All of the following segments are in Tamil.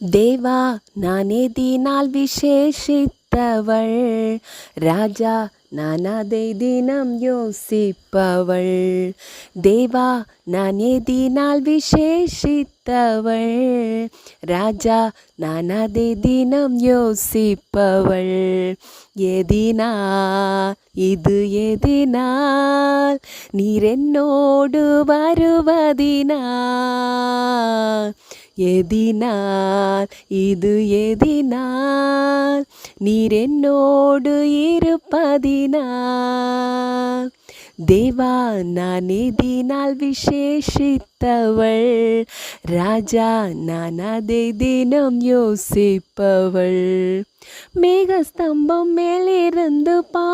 தேவா நானே எதினால் விசேஷித்தவள். ராஜா நான் தினம் யோசிப்பவள். தேவா நானே தினால் விசேஷித்தவள். ராஜா நான் தினம் யோசிப்பவள். எதினால் இது எதினால் நீரென்னோடு வருவதினால். எதினால் இது எதினால் நீர் என்னோடு இருப்பதினால். தேவா நான் எதினால் விசேஷித்தவள். ராஜா நான் அதை தினம் யோசிப்பவள். மேகஸ்தம்பம் மேலிருந்து பா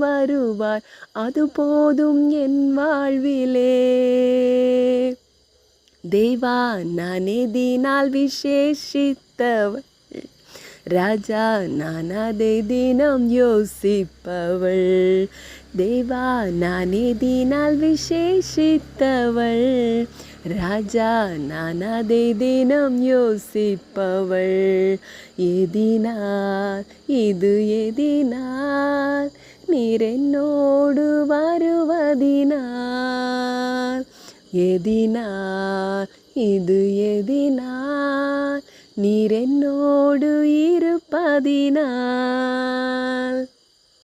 வருவார் அது போதும் என் வாழ்விலே. தேவா நானே தினால் விசேஷித்தவள். ராஜா நான் அதை தினம் யோசிப்பவள். தேவா நானே தினால் விசேஷித்தவள். ராஜா நான் அதை தினம் யோசிப்பவள். எதினால் இது எதினால் நீர் என்னோடு வருவதினால். எதினால் இது எதினால். நீர் என்னோடு இருப்பதினால்.